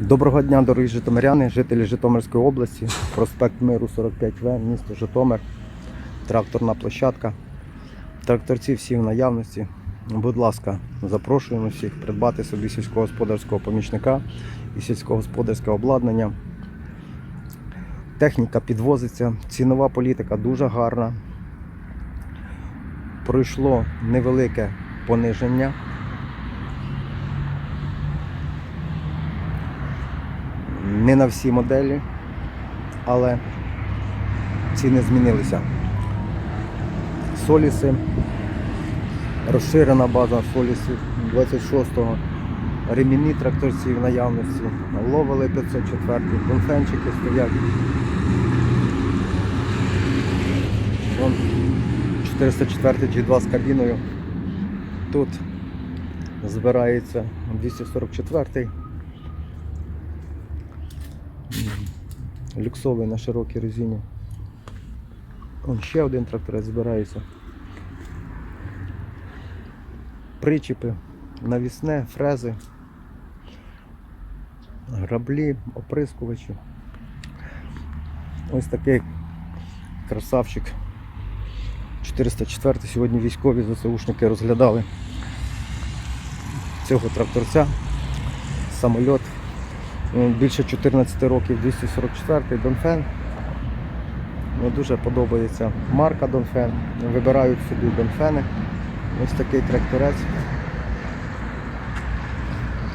Доброго дня, дорогі житомиряни, жителі Житомирської області, проспект Миру 45В, місто Житомир, тракторна площадка. Тракторці всі в наявності. Будь ласка, запрошуємо всіх придбати собі сільськогосподарського помічника і сільськогосподарське обладнання. Техніка підвозиться, цінова політика дуже гарна. Пройшло невелике пониження. Не на всі моделі, але ціни змінилися. Соліси, розширена база солісів 26-го, ремінні тракторці в наявності, ловили 504, конфенчики стоять. Вон 404 G2 з кабіною. Тут збирається 244 люксовий на широкій резині. Вон ще один тракторець збирається. Причіпи, навісне, фрези, граблі, оприскувачі. Ось такий красавчик. 404 сьогодні військові ЗСУшники розглядали цього тракторця, самольот. Він Більше 14 років 244 Донфен. Мені дуже подобається марка Донфен. Вибирають собі Донфени. Ось такий тракторець.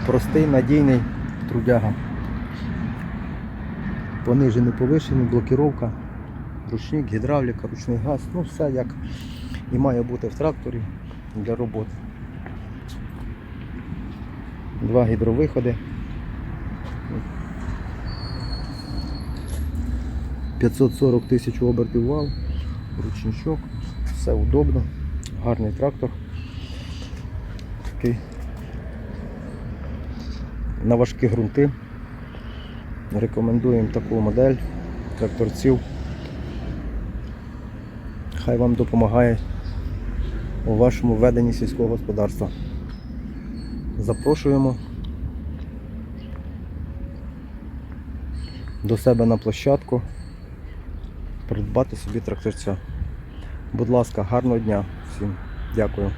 Простий, надійний трудяга. Понижений, повишений, блокіровка, ручник, гідравліка, ручний газ. Ну все як і має бути в тракторі для роботи. Два гідровиходи. 540 тисяч обертів вал, ручничок, все удобно, гарний трактор. Такий. На важкі ґрунти. Рекомендуємо таку модель тракторців. Хай вам допомагає у вашому веденні сільського господарства. Запрошуємо до себе на площадку придбати собі тракторця. Будь ласка, гарного дня всім. Дякую.